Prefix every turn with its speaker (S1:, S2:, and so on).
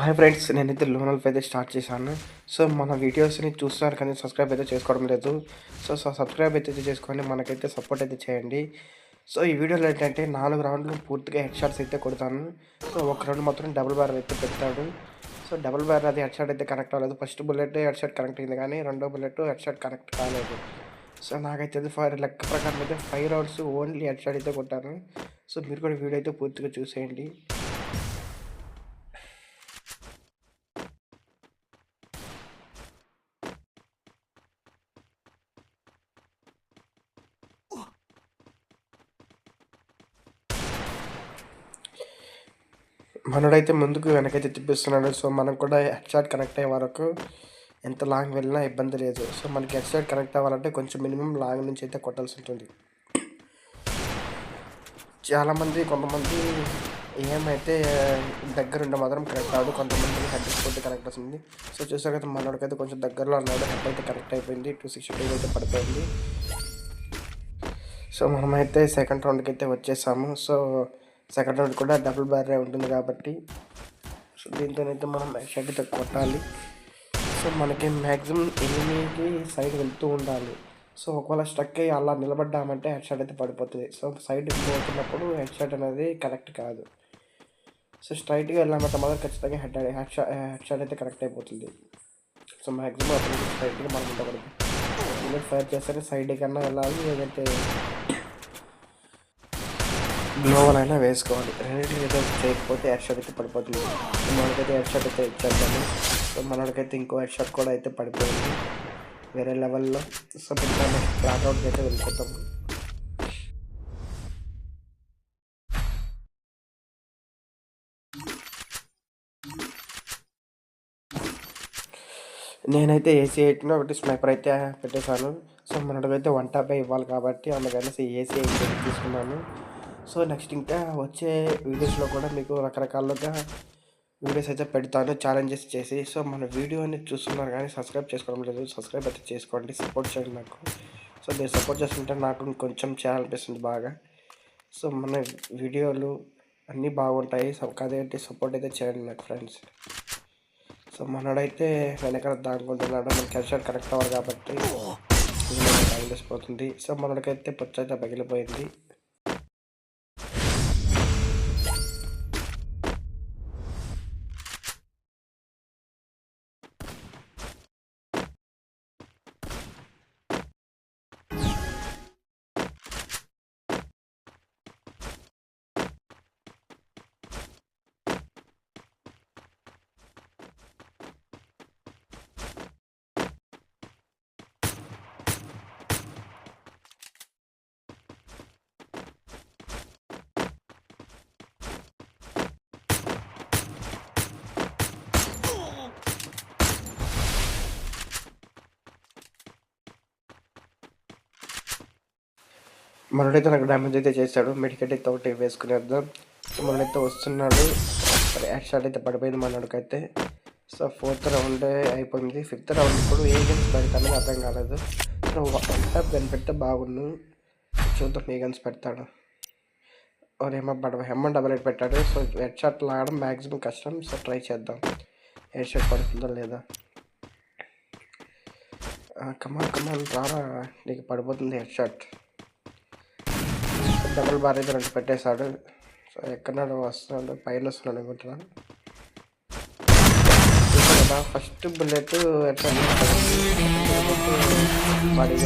S1: Hi friends నేనైతే loan అయితే start చేశాను. సో మన వీడియోస్ని చూస్తున్నారు కానీ సబ్స్క్రైబ్ అయితే చేసుకోవడం లేదు. సో సో సబ్స్క్రైబ్ అయితే చేసుకోండి. మనకైతే సపోర్ట్ అయితే చేయండి. సో ఈ వీడియోలో ఏంటంటే నాలుగు రౌండ్లు పూర్తిగా హెడ్ షాట్స్ అయితే కొడతాను. సో ఒక రౌండ్ మాత్రం డబుల్ బార్ అయితే పెడతాడు. సో డబుల్ బార్ అది హెడ్ షాట్ అయితే కనెక్ట్ అవ్వలేదు. First bullet head shot connect అయింది కానీ రెండో బుల్లెట్ హెడ్ షాట్ కనెక్ట్ కాలేదు. సో నాకైతే ఫైవ్ లెక్క ప్రకారం అయితే five rounds only head shot అయితే కొట్టాను. సో మీరు కూడా వీడియో అయితే పూర్తిగా చూసేయండి. మనడైతే ముందుకు వెనకైతే తిప్పిస్తున్నాడు. సో మనం కూడా హెడ్షాట్ కనెక్ట్ అయ్యే వరకు ఎంత లాంగ్ వెళ్ళినా ఇబ్బంది లేదు. సో మనకి హెడ్షాట్ కనెక్ట్ అవ్వాలంటే కొంచెం మినిమం లాంగ్ నుంచి అయితే కొట్టాల్సి ఉంటుంది. చాలామంది కొంతమంది ఏమైతే దగ్గరుండి మాత్రం కనెక్ట్ అవ్వదు. కొంతమంది హెడ్ కొట్టి కనెక్ట్ అవుతుంది. సో చూసారు కదా మనోడికైతే కొంచెం దగ్గరలో అన్నాడు హెడ్ అయితే కనెక్ట్ అయిపోయింది. టూ సిక్స్టీ టూ అయితే పడిపోయింది. సో మనమైతే సెకండ్ రౌండ్కి అయితే వచ్చేసాము. సో సెకండ్ రౌండ్ కూడా డబుల్ బ్యారే ఉంటుంది కాబట్టి సో దీంతోనైతే మనం షెడ్ అయితే కొట్టాలి. సో మనకి మ్యాక్సిమం ఎనిమిది సైడ్ వెళ్తూ ఉండాలి. సో ఒకవేళ స్ట్రక్ అయ్యి అలా నిలబడ్డామంటే హెడ్ షాట్ అయితే పడిపోతుంది. సో సైడ్ పోతున్నప్పుడు హెడ్ షాట్ అనేది కరెక్ట్ కాదు. సో స్ట్రైట్గా వెళ్ళామంటే మాత్రం ఖచ్చితంగా head head shot head shot అయితే కరెక్ట్ అయిపోతుంది. సో మ్యాక్సిమం అప్పుడు స్ట్రైట్గా మనం ఉండకూడదు. ఫైర్ చేస్తే సైడ్ కన్నా వెళ్ళాలి లేదంటే గ్లోవల్ అయినా వేసుకోవాలి. రెండింటి ఏదో చేయకపోతే హెడ్ షాట్ అయితే పడిపోతుంది. మనకైతే హెడ్ షాట్ అయితే ఇచ్చేద్దాము సో మనకైతే ఇంకో హెడ్ షాట్ కూడా అయితే పడిపోయింది. వేరే లెవెల్లో సో మనం బ్లాక్అవుట్కి అయితే వెళ్ళిపోతాము నేనైతే ఏసీ ఎయిట్ని ఒకటి స్నైపర్ అయితే పెట్టేశాను. సో మనకైతే వన్ టాప్ ఇవ్వాలి కాబట్టి అందుకనేసి ఏసీ ఎయిట్ తీసుకున్నాను. సో నెక్స్ట్ ఇంకా వచ్చే వీడియోస్లో కూడా మీకు రకరకాలుగా వీడియోస్ అయితే పెడతాను ఛాలెంజెస్ చేసి. సో మన వీడియోని చూస్తున్నారు కానీ సబ్స్క్రైబ్ చేసుకోవడం లేదు. సబ్స్క్రైబ్ అయితే చేసుకోండి. సపోర్ట్ చేయండి నాకు. సో మీరు సపోర్ట్ చేస్తుంటే నాకు కొంచెం చేయాలనిపిస్తుంది బాగా. సో మన వీడియోలు అన్నీ బాగుంటాయి. సో అదేంటి సపోర్ట్ అయితే చేయండి నాకు ఫ్రెండ్స్ సో మనడైతే వెనకాల దానుకుంటున్నాడు మనకి హెడ్షాట్ కనెక్ట్ అవ్వాలి కాబట్టి పగిలిపోతుంది సో మనకైతే పొచ్చ అయితే పగిలిపోయింది. మనడైతే నాకు డ్యామేజ్ అయితే చేశాడు. మెడికెట్ అయితే ఒకటి వేసుకునేద్దాం మనడైతే వస్తున్నాడు. యాడ్ షాట్ అయితే పడిపోయింది మనోడికైతే. సో ఫోర్త్ రౌండ్ అయిపోయింది. ఫిఫ్త్ రౌండ్ ఇప్పుడు ఏ గన్స్ పెడతాను అర్థం కాలేదు. సో వన్ టాప్ గన్ పెడితే బాగుండు? చూద్దాం ఏ గన్స్ పెడతాడు. ఏమో పడ హెమ్మ డబల్ ఎయిట్ పెట్టాడు. సో హెడ్ షాట్ లాగడం మ్యాక్సిమం కష్టం. సో ట్రై చేద్దాం. హెడ్ షాట్ పడుతుందో లేదా? Ah, కమాన్ కమాన్ రారా. నీకు పడిపోతుంది హెడ్ షాట్ డబుల్ బార్ అయితే రెండు పెట్టేశాడు. సో ఎక్కడ వస్తున్నాడు పైన వస్తున్నాడు అనుకుంటున్నాను ఫస్ట్ బుల్లెట్ ఎట్లా బాడీ